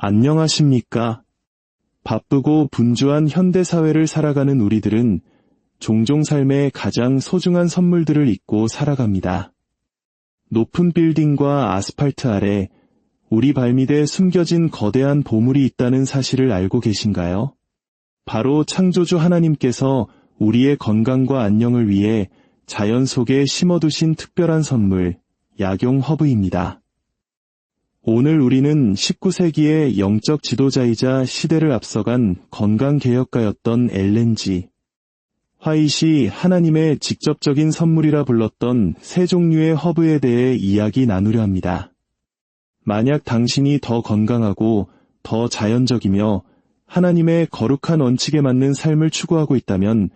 안녕하십니까? 바쁘고 분주한 현대사회를 살아가는 우리들은 종종 삶의 가장 소중한 선물들을 잊고 살아갑니다. 높은 빌딩과 아스팔트 아래 우리 발밑에 숨겨진 거대한 보물이 있다는 사실을 알고 계신가요? 바로 창조주 하나님께서 우리의 건강과 안녕을 위해 자연 속에 심어두신 특별한 선물, 약용 허브입니다. 오늘 우리는 19세기의 영적 지도자이자 시대를 앞서간 건강개혁가였던 엘렌지, 화이시 하나님의 직접적인 선물이라 불렀던 세 종류의 허브에 대해 이야기 나누려 합니다. 만약 당신이 더 건강하고 더 자연적이며 하나님의 거룩한 원칙에 맞는 삶을 추구하고 있다면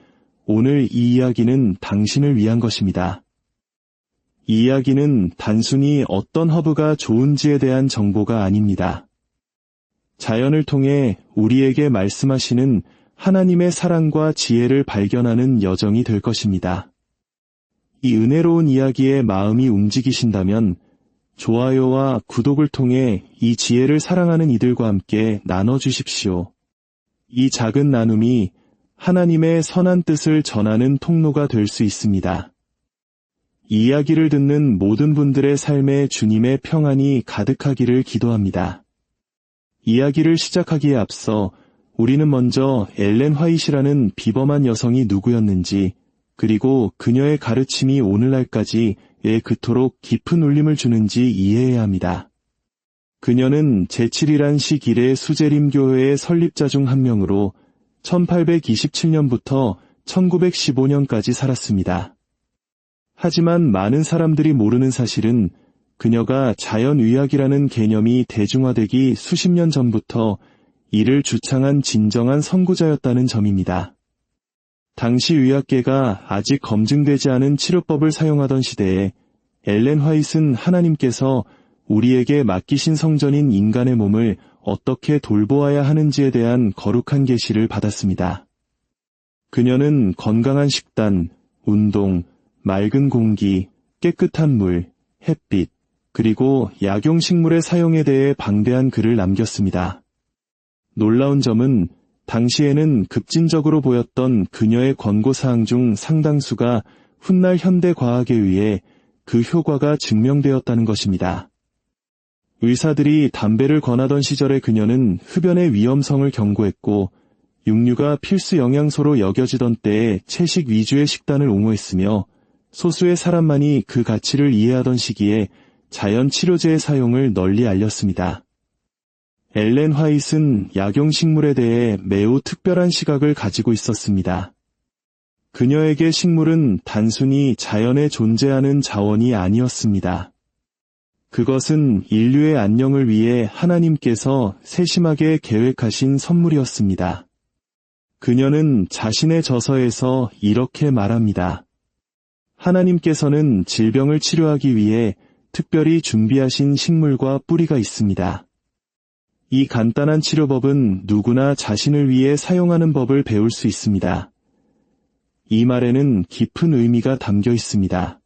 오늘 이 이야기는 당신을 위한 것입니다. 이 이야기는 단순히 어떤 허브가 좋은지에 대한 정보가 아닙니다. 자연을 통해 우리에게 말씀하시는 하나님의 사랑과 지혜를 발견하는 여정이 될 것입니다. 이 은혜로운 이야기에 마음이 움직이신다면 좋아요와 구독을 통해 이 지혜를 사랑하는 이들과 함께 나눠주십시오. 이 작은 나눔이 하나님의 선한 뜻을 전하는 통로가 될 수 있습니다. 이 이야기를 듣는 모든 분들의 삶에 주님의 평안이 가득하기를 기도합니다. 이야기를 시작하기에 앞서 우리는 먼저 엘렌 화이시라는 비범한 여성이 누구였는지, 그리고 그녀의 가르침이 오늘날까지 왜 그토록 깊은 울림을 주는지 이해해야 합니다. 그녀는 제7이란 시길의 수제림교회의 설립자 중 한 명으로 1827년부터 1915년까지 살았습니다. 하지만 많은 사람들이 모르는 사실은 그녀가 자연의학이라는 개념이 대중화되기 수십 년 전부터 이를 주창한 진정한 선구자였다는 점입니다. 당시 의학계가 아직 검증되지 않은 치료법을 사용하던 시대에 엘렌 화이트는 하나님께서 우리에게 맡기신 성전인 인간의 몸을 어떻게 돌보아야 하는지에 대한 거룩한 계시를 받았습니다. 그녀는 건강한 식단, 운동, 맑은 공기, 깨끗한 물, 햇빛, 그리고 약용식물의 사용에 대해 방대한 글을 남겼습니다. 놀라운 점은 당시에는 급진적으로 보였던 그녀의 권고사항 중 상당수가 훗날 현대 과학에 의해 그 효과가 증명되었다는 것입니다. 의사들이 담배를 권하던 시절의 그녀는 흡연의 위험성을 경고했고 육류가 필수 영양소로 여겨지던 때에 채식 위주의 식단을 옹호했으며 소수의 사람만이 그 가치를 이해하던 시기에 자연 치료제의 사용을 널리 알렸습니다. 엘렌 화이트는 약용식물에 대해 매우 특별한 시각을 가지고 있었습니다. 그녀에게 식물은 단순히 자연에 존재하는 자원이 아니었습니다. 그것은 인류의 안녕을 위해 하나님께서 세심하게 계획하신 선물이었습니다. 그녀는 자신의 저서에서 이렇게 말합니다. 하나님께서는 질병을 치료하기 위해 특별히 준비하신 식물과 뿌리가 있습니다. 이 간단한 치료법은 누구나 자신을 위해 사용하는 법을 배울 수 있습니다. 이 말에는 깊은 의미가 담겨 있습니다.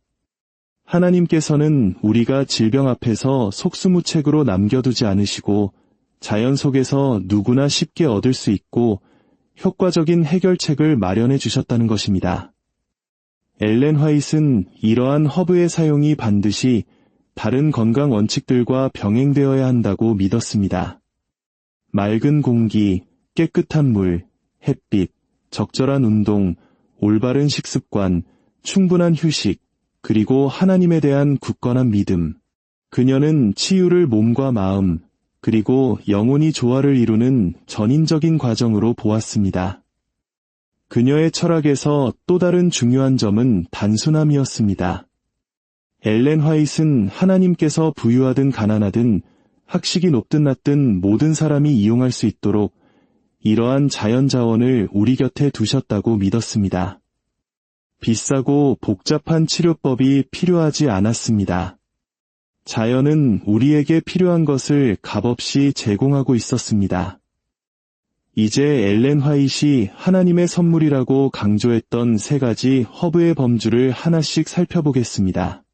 하나님께서는 우리가 질병 앞에서 속수무책으로 남겨두지 않으시고 자연 속에서 누구나 쉽게 얻을 수 있고 효과적인 해결책을 마련해 주셨다는 것입니다. 엘렌 화이트는 이러한 허브의 사용이 반드시 다른 건강 원칙들과 병행되어야 한다고 믿었습니다. 맑은 공기, 깨끗한 물, 햇빛, 적절한 운동, 올바른 식습관, 충분한 휴식, 그리고 하나님에 대한 굳건한 믿음. 그녀는 치유를 몸과 마음, 그리고 영혼이 조화를 이루는 전인적인 과정으로 보았습니다. 그녀의 철학에서 또 다른 중요한 점은 단순함이었습니다. 엘렌 화이트는 하나님께서 부유하든 가난하든 학식이 높든 낮든 모든 사람이 이용할 수 있도록 이러한 자연 자원을 우리 곁에 두셨다고 믿었습니다. 비싸고 복잡한 치료법이 필요하지 않았습니다. 자연은 우리에게 필요한 것을 값없이 제공하고 있었습니다. 이제 엘렌 화이시 하나님의 선물이라고 강조했던 세 가지 허브의 범주를 하나씩 살펴보겠습니다.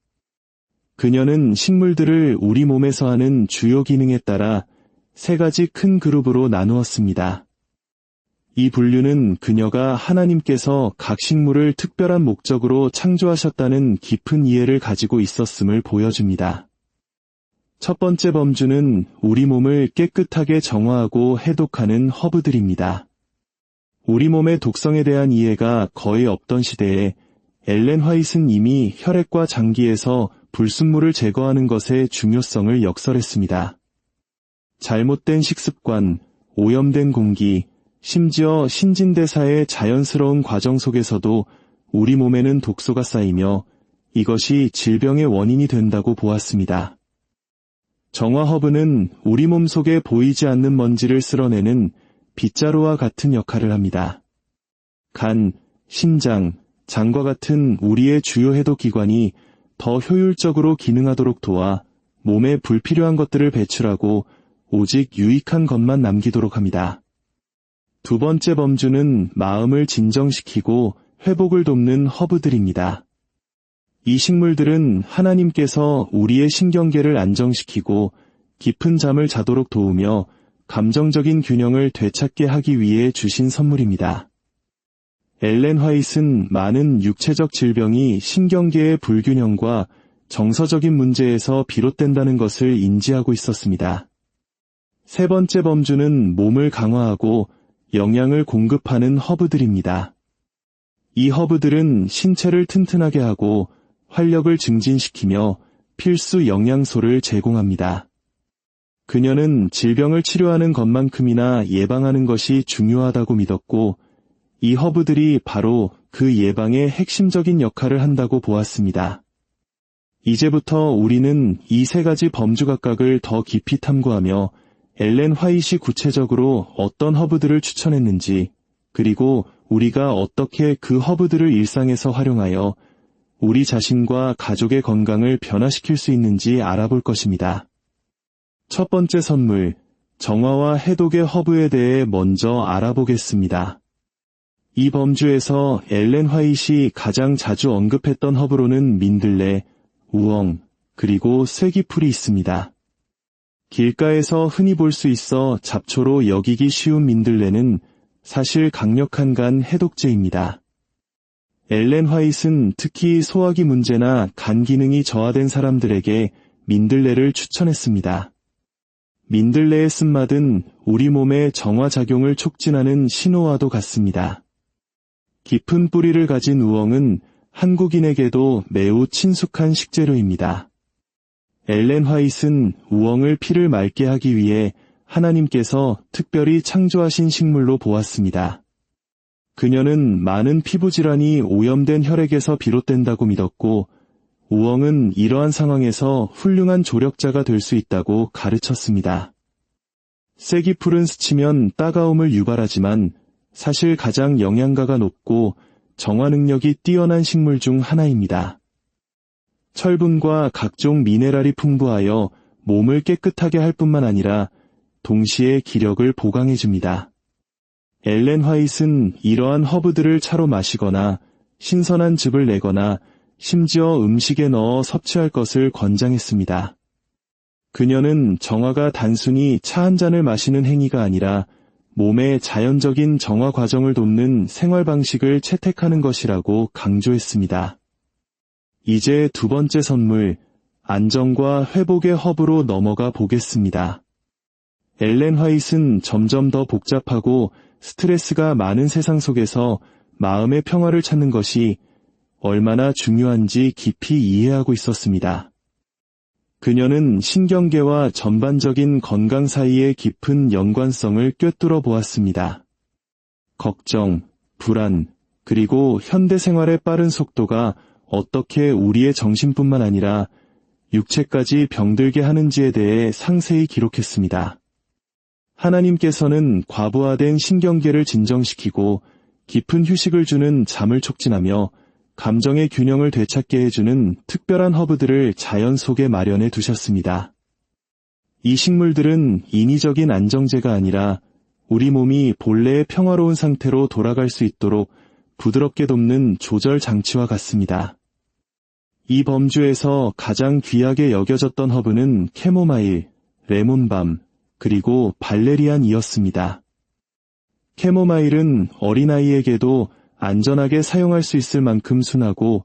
그녀는 식물들을 우리 몸에서 하는 주요 기능에 따라 세 가지 큰 그룹으로 나누었습니다. 이 분류는 그녀가 하나님께서 각 식물을 특별한 목적으로 창조하셨다는 깊은 이해를 가지고 있었음을 보여줍니다. 첫 번째 범주는 우리 몸을 깨끗하게 정화하고 해독하는 허브들입니다. 우리 몸의 독성에 대한 이해가 거의 없던 시대에 엘렌 화이트는 이미 혈액과 장기에서 불순물을 제거하는 것의 중요성을 역설했습니다. 잘못된 식습관, 오염된 공기, 심지어 신진대사의 자연스러운 과정 속에서도 우리 몸에는 독소가 쌓이며 이것이 질병의 원인이 된다고 보았습니다. 정화 허브는 우리 몸 속에 보이지 않는 먼지를 쓸어내는 빗자루와 같은 역할을 합니다. 간, 심장, 장과 같은 우리의 주요 해독 기관이 더 효율적으로 기능하도록 도와 몸에 불필요한 것들을 배출하고 오직 유익한 것만 남기도록 합니다. 두 번째 범주는 마음을 진정시키고 회복을 돕는 허브들입니다. 이 식물들은 하나님께서 우리의 신경계를 안정시키고 깊은 잠을 자도록 도우며 감정적인 균형을 되찾게 하기 위해 주신 선물입니다. 엘렌 화이트는 많은 육체적 질병이 신경계의 불균형과 정서적인 문제에서 비롯된다는 것을 인지하고 있었습니다. 세 번째 범주는 몸을 강화하고 영양을 공급하는 허브들입니다. 이 허브들은 신체를 튼튼하게 하고 활력을 증진시키며 필수 영양소를 제공합니다. 그녀는 질병을 치료하는 것만큼이나 예방하는 것이 중요하다고 믿었고, 이 허브들이 바로 그 예방의 핵심적인 역할을 한다고 보았습니다. 이제부터 우리는 이 세 가지 범주 각각을 더 깊이 탐구하며 엘렌 화이시 구체적으로 어떤 허브들을 추천했는지, 그리고 우리가 어떻게 그 허브들을 일상에서 활용하여 우리 자신과 가족의 건강을 변화시킬 수 있는지 알아볼 것입니다. 첫 번째 선물, 정화와 해독의 허브에 대해 먼저 알아보겠습니다. 이 범주에서 엘렌 화이시 가장 자주 언급했던 허브로는 민들레, 우엉, 그리고 쐐기풀이 있습니다. 길가에서 흔히 볼 수 있어 잡초로 여기기 쉬운 민들레는 사실 강력한 간 해독제입니다. 엘렌 화이트는 특히 소화기 문제나 간 기능이 저하된 사람들에게 민들레를 추천했습니다. 민들레의 쓴맛은 우리 몸의 정화작용을 촉진하는 신호와도 같습니다. 깊은 뿌리를 가진 우엉은 한국인에게도 매우 친숙한 식재료입니다. 엘렌 화이트는 우엉을 피를 맑게 하기 위해 하나님께서 특별히 창조하신 식물로 보았습니다. 그녀는 많은 피부질환이 오염된 혈액에서 비롯된다고 믿었고, 우엉은 이러한 상황에서 훌륭한 조력자가 될 수 있다고 가르쳤습니다. 쐐기풀은 스치면 따가움을 유발하지만 사실 가장 영양가가 높고 정화 능력이 뛰어난 식물 중 하나입니다. 철분과 각종 미네랄이 풍부하여 몸을 깨끗하게 할 뿐만 아니라 동시에 기력을 보강해 줍니다. 엘렌 화이트는 이러한 허브들을 차로 마시거나 신선한 즙을 내거나 심지어 음식에 넣어 섭취할 것을 권장했습니다. 그녀는 정화가 단순히 차 한 잔을 마시는 행위가 아니라 몸의 자연적인 정화 과정을 돕는 생활 방식을 채택하는 것이라고 강조했습니다. 이제 두 번째 선물, 안정과 회복의 허브로 넘어가 보겠습니다. 엘렌 화이트는 점점 더 복잡하고 스트레스가 많은 세상 속에서 마음의 평화를 찾는 것이 얼마나 중요한지 깊이 이해하고 있었습니다. 그녀는 신경계와 전반적인 건강 사이의 깊은 연관성을 꿰뚫어 보았습니다. 걱정, 불안, 그리고 현대 생활의 빠른 속도가 어떻게 우리의 정신뿐만 아니라 육체까지 병들게 하는지에 대해 상세히 기록했습니다. 하나님께서는 과부하된 신경계를 진정시키고 깊은 휴식을 주는 잠을 촉진하며 감정의 균형을 되찾게 해주는 특별한 허브들을 자연 속에 마련해 두셨습니다. 이 식물들은 인위적인 안정제가 아니라 우리 몸이 본래의 평화로운 상태로 돌아갈 수 있도록 부드럽게 돕는 조절 장치와 같습니다. 이 범주에서 가장 귀하게 여겨졌던 허브는 캐모마일, 레몬밤, 그리고 발레리안이었습니다. 캐모마일은 어린아이에게도 안전하게 사용할 수 있을 만큼 순하고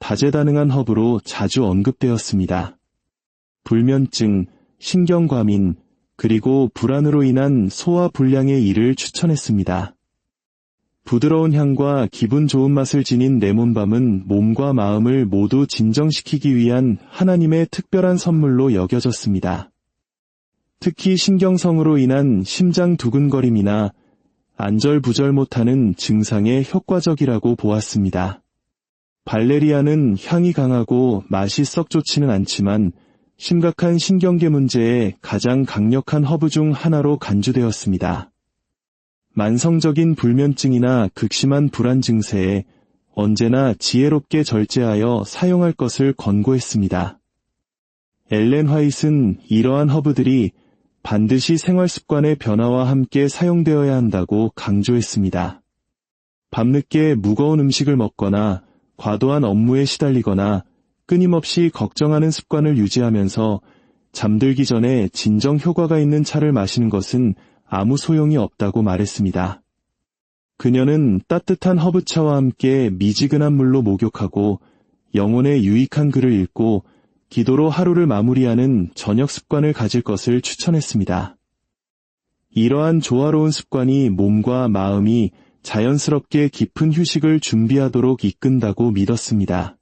다재다능한 허브로 자주 언급되었습니다. 불면증, 신경과민, 그리고 불안으로 인한 소화 불량의 일을 추천했습니다. 부드러운 향과 기분 좋은 맛을 지닌 레몬밤은 몸과 마음을 모두 진정시키기 위한 하나님의 특별한 선물로 여겨졌습니다. 특히 신경성으로 인한 심장 두근거림이나 안절부절 못하는 증상에 효과적이라고 보았습니다. 발레리아는 향이 강하고 맛이 썩 좋지는 않지만 심각한 신경계 문제에 가장 강력한 허브 중 하나로 간주되었습니다. 만성적인 불면증이나 극심한 불안 증세에 언제나 지혜롭게 절제하여 사용할 것을 권고했습니다. 엘렌 화이트는 이러한 허브들이 반드시 생활 습관의 변화와 함께 사용되어야 한다고 강조했습니다. 밤늦게 무거운 음식을 먹거나 과도한 업무에 시달리거나 끊임없이 걱정하는 습관을 유지하면서 잠들기 전에 진정 효과가 있는 차를 마시는 것은 아무 소용이 없다고 말했습니다. 그녀는 따뜻한 허브차와 함께 미지근한 물로 목욕하고 영혼에 유익한 글을 읽고 기도로 하루를 마무리하는 저녁 습관을 가질 것을 추천했습니다. 이러한 조화로운 습관이 몸과 마음이 자연스럽게 깊은 휴식을 준비하도록 이끈다고 믿었습니다.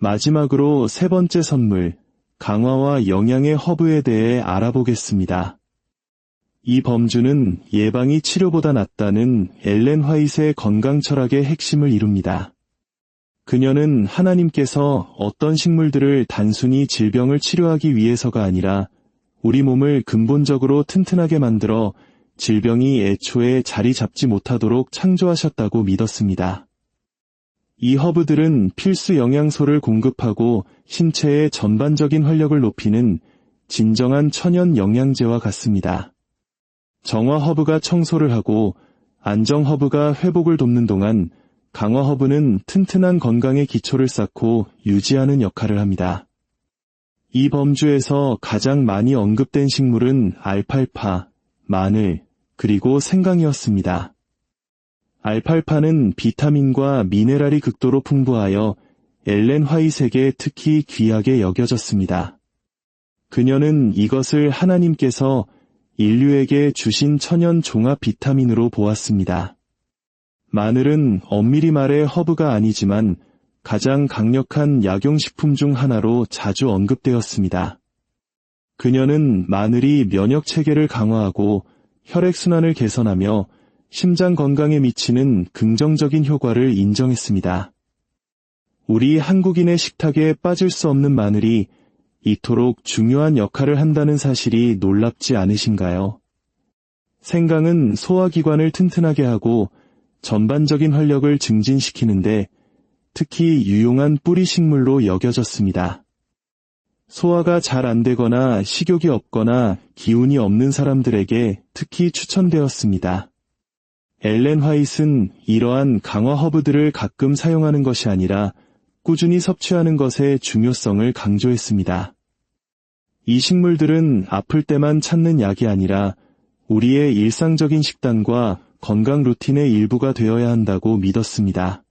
마지막으로 세 번째 선물, 강화와 영양의 허브에 대해 알아보겠습니다. 이 범주는 예방이 치료보다 낫다는 엘렌 화이트의 건강 철학의 핵심을 이룹니다. 그녀는 하나님께서 어떤 식물들을 단순히 질병을 치료하기 위해서가 아니라 우리 몸을 근본적으로 튼튼하게 만들어 질병이 애초에 자리 잡지 못하도록 창조하셨다고 믿었습니다. 이 허브들은 필수 영양소를 공급하고 신체의 전반적인 활력을 높이는 진정한 천연 영양제와 같습니다. 정화 허브가 청소를 하고 안정 허브가 회복을 돕는 동안 강화 허브는 튼튼한 건강의 기초를 쌓고 유지하는 역할을 합니다. 이 범주에서 가장 많이 언급된 식물은 알팔파, 마늘, 그리고 생강이었습니다. 알팔파는 비타민과 미네랄이 극도로 풍부하여 엘렌 화이색에 특히 귀하게 여겨졌습니다. 그녀는 이것을 하나님께서 인류에게 주신 천연 종합 비타민으로 보았습니다. 마늘은 엄밀히 말해 허브가 아니지만 가장 강력한 약용식품 중 하나로 자주 언급되었습니다. 그녀는 마늘이 면역 체계를 강화하고 혈액순환을 개선하며 심장 건강에 미치는 긍정적인 효과를 인정했습니다. 우리 한국인의 식탁에 빠질 수 없는 마늘이 이토록 중요한 역할을 한다는 사실이 놀랍지 않으신가요? 생강은 소화기관을 튼튼하게 하고 전반적인 활력을 증진시키는데 특히 유용한 뿌리 식물로 여겨졌습니다. 소화가 잘 안 되거나 식욕이 없거나 기운이 없는 사람들에게 특히 추천되었습니다. 엘렌 화이트는 이러한 강화 허브들을 가끔 사용하는 것이 아니라 꾸준히 섭취하는 것의 중요성을 강조했습니다. 이 식물들은 아플 때만 찾는 약이 아니라 우리의 일상적인 식단과 건강 루틴의 일부가 되어야 한다고 믿었습니다.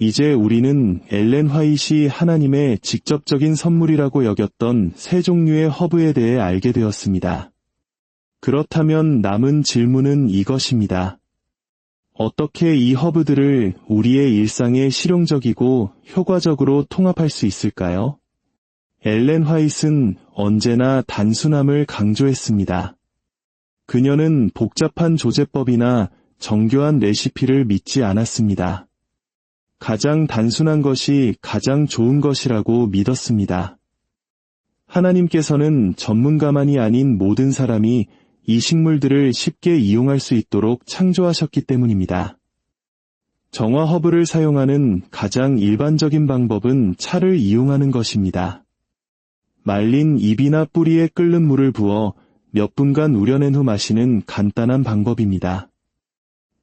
이제 우리는 엘렌 화이시 하나님의 직접적인 선물이라고 여겼던 세 종류의 허브에 대해 알게 되었습니다. 그렇다면 남은 질문은 이것입니다. 어떻게 이 허브들을 우리의 일상에 실용적이고 효과적으로 통합할 수 있을까요? 엘렌 화이트는 언제나 단순함을 강조했습니다. 그녀는 복잡한 조제법이나 정교한 레시피를 믿지 않았습니다. 가장 단순한 것이 가장 좋은 것이라고 믿었습니다. 하나님께서는 전문가만이 아닌 모든 사람이 이 식물들을 쉽게 이용할 수 있도록 창조하셨기 때문입니다. 정화 허브를 사용하는 가장 일반적인 방법은 차를 이용하는 것입니다. 말린 잎이나 뿌리에 끓는 물을 부어 몇 분간 우려낸 후 마시는 간단한 방법입니다.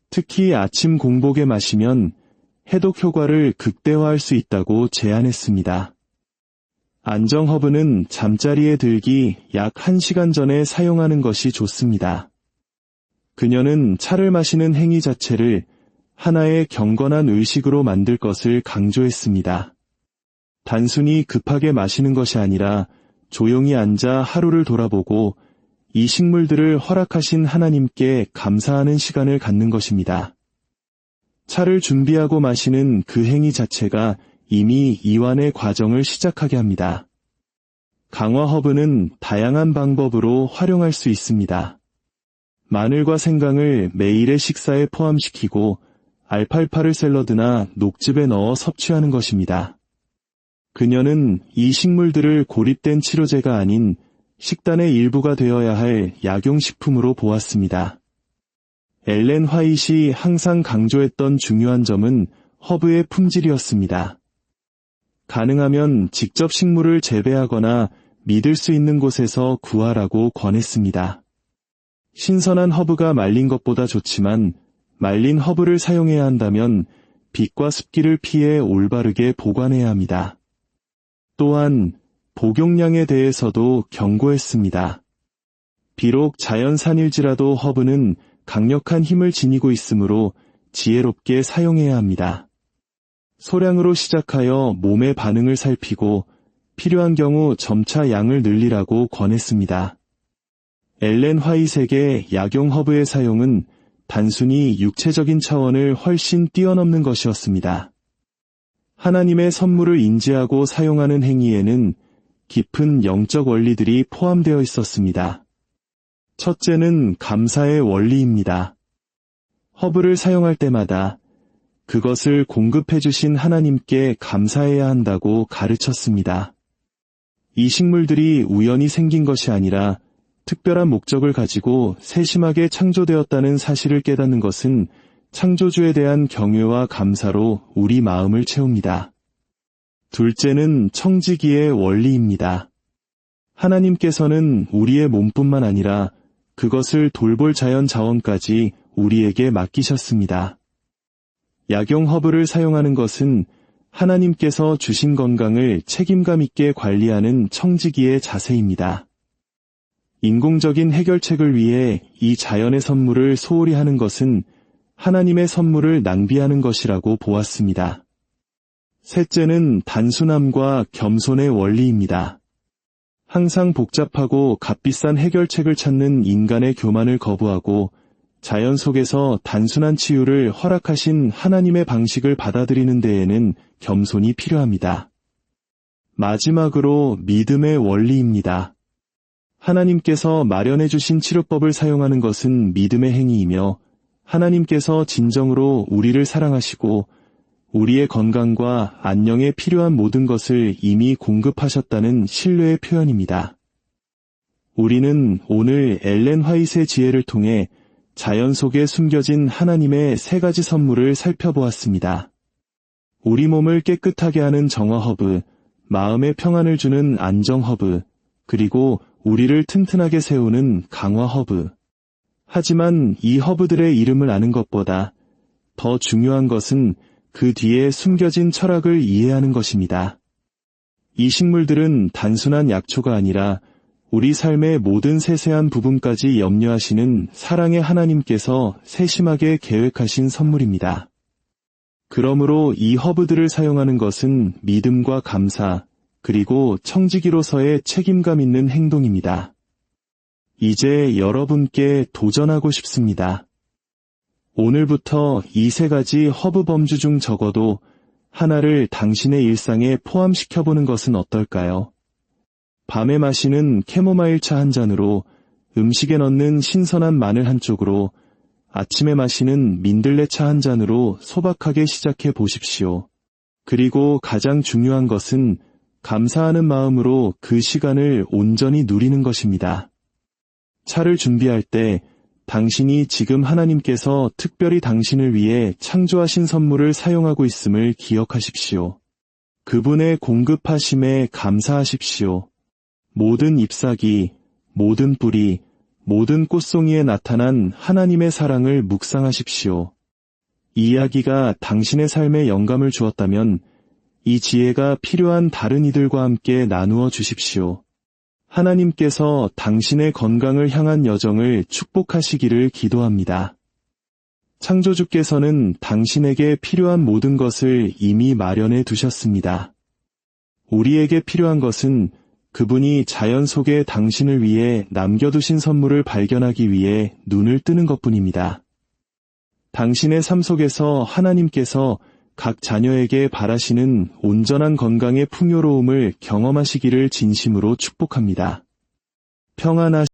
특히 아침 공복에 마시면 해독 효과를 극대화할 수 있다고 제안했습니다. 안정 허브는 잠자리에 들기 약 1시간 전에 사용하는 것이 좋습니다. 그녀는 차를 마시는 행위 자체를 하나의 경건한 의식으로 만들 것을 강조했습니다. 단순히 급하게 마시는 것이 아니라 조용히 앉아 하루를 돌아보고 이 식물들을 허락하신 하나님께 감사하는 시간을 갖는 것입니다. 차를 준비하고 마시는 그 행위 자체가 이미 이완의 과정을 시작하게 합니다. 강화 허브는 다양한 방법으로 활용할 수 있습니다. 마늘과 생강을 매일의 식사에 포함시키고 알팔파를 샐러드나 녹즙에 넣어 섭취하는 것입니다. 그녀는 이 식물들을 고립된 치료제가 아닌 식단의 일부가 되어야 할 약용식품으로 보았습니다. 엘렌 화이시 항상 강조했던 중요한 점은 허브의 품질이었습니다. 가능하면 직접 식물을 재배하거나 믿을 수 있는 곳에서 구하라고 권했습니다. 신선한 허브가 말린 것보다 좋지만 말린 허브를 사용해야 한다면 빛과 습기를 피해 올바르게 보관해야 합니다. 또한 복용량에 대해서도 경고했습니다. 비록 자연산일지라도 허브는 강력한 힘을 지니고 있으므로 지혜롭게 사용해야 합니다. 소량으로 시작하여 몸의 반응을 살피고 필요한 경우 점차 양을 늘리라고 권했습니다. 엘렌 화이색의 약용 허브의 사용은 단순히 육체적인 차원을 훨씬 뛰어넘는 것이었습니다. 하나님의 선물을 인지하고 사용하는 행위에는 깊은 영적 원리들이 포함되어 있었습니다. 첫째는 감사의 원리입니다. 허브를 사용할 때마다 그것을 공급해 주신 하나님께 감사해야 한다고 가르쳤습니다. 이 식물들이 우연히 생긴 것이 아니라 특별한 목적을 가지고 세심하게 창조되었다는 사실을 깨닫는 것은 창조주에 대한 경외와 감사로 우리 마음을 채웁니다. 둘째는 청지기의 원리입니다. 하나님께서는 우리의 몸뿐만 아니라 그것을 돌볼 자연 자원까지 우리에게 맡기셨습니다. 약용 허브를 사용하는 것은 하나님께서 주신 건강을 책임감 있게 관리하는 청지기의 자세입니다. 인공적인 해결책을 위해 이 자연의 선물을 소홀히 하는 것은 하나님의 선물을 낭비하는 것이라고 보았습니다. 셋째는 단순함과 겸손의 원리입니다. 항상 복잡하고 값비싼 해결책을 찾는 인간의 교만을 거부하고 자연 속에서 단순한 치유를 허락하신 하나님의 방식을 받아들이는 데에는 겸손이 필요합니다. 마지막으로 믿음의 원리입니다. 하나님께서 마련해 주신 치료법을 사용하는 것은 믿음의 행위이며 하나님께서 진정으로 우리를 사랑하시고 우리의 건강과 안녕에 필요한 모든 것을 이미 공급하셨다는 신뢰의 표현입니다. 우리는 오늘 엘렌 화이트의 지혜를 통해 자연 속에 숨겨진 하나님의 세 가지 선물을 살펴보았습니다. 우리 몸을 깨끗하게 하는 정화 허브, 마음의 평안을 주는 안정 허브, 그리고 우리를 튼튼하게 세우는 강화 허브. 하지만 이 허브들의 이름을 아는 것보다 더 중요한 것은 그 뒤에 숨겨진 철학을 이해하는 것입니다. 이 식물들은 단순한 약초가 아니라 우리 삶의 모든 세세한 부분까지 염려하시는 사랑의 하나님께서 세심하게 계획하신 선물입니다. 그러므로 이 허브들을 사용하는 것은 믿음과 감사, 그리고 청지기로서의 책임감 있는 행동입니다. 이제 여러분께 도전하고 싶습니다. 오늘부터 이 세 가지 허브 범주 중 적어도 하나를 당신의 일상에 포함시켜보는 것은 어떨까요? 밤에 마시는 캐모마일 차 한 잔으로 음식에 넣는 신선한 마늘 한 쪽으로 아침에 마시는 민들레 차 한 잔으로 소박하게 시작해 보십시오. 그리고 가장 중요한 것은 감사하는 마음으로 그 시간을 온전히 누리는 것입니다. 차를 준비할 때 당신이 지금 하나님께서 특별히 당신을 위해 창조하신 선물을 사용하고 있음을 기억하십시오. 그분의 공급하심에 감사하십시오. 모든 잎사귀, 모든 뿌리, 모든 꽃송이에 나타난 하나님의 사랑을 묵상하십시오. 이 이야기가 당신의 삶에 영감을 주었다면 이 지혜가 필요한 다른 이들과 함께 나누어 주십시오. 하나님께서 당신의 건강을 향한 여정을 축복하시기를 기도합니다. 창조주께서는 당신에게 필요한 모든 것을 이미 마련해 두셨습니다. 우리에게 필요한 것은 그분이 자연 속에 당신을 위해 남겨두신 선물을 발견하기 위해 눈을 뜨는 것뿐입니다. 당신의 삶 속에서 하나님께서 각 자녀에게 바라시는 온전한 건강의 풍요로움을 경험하시기를 진심으로 축복합니다. 평안하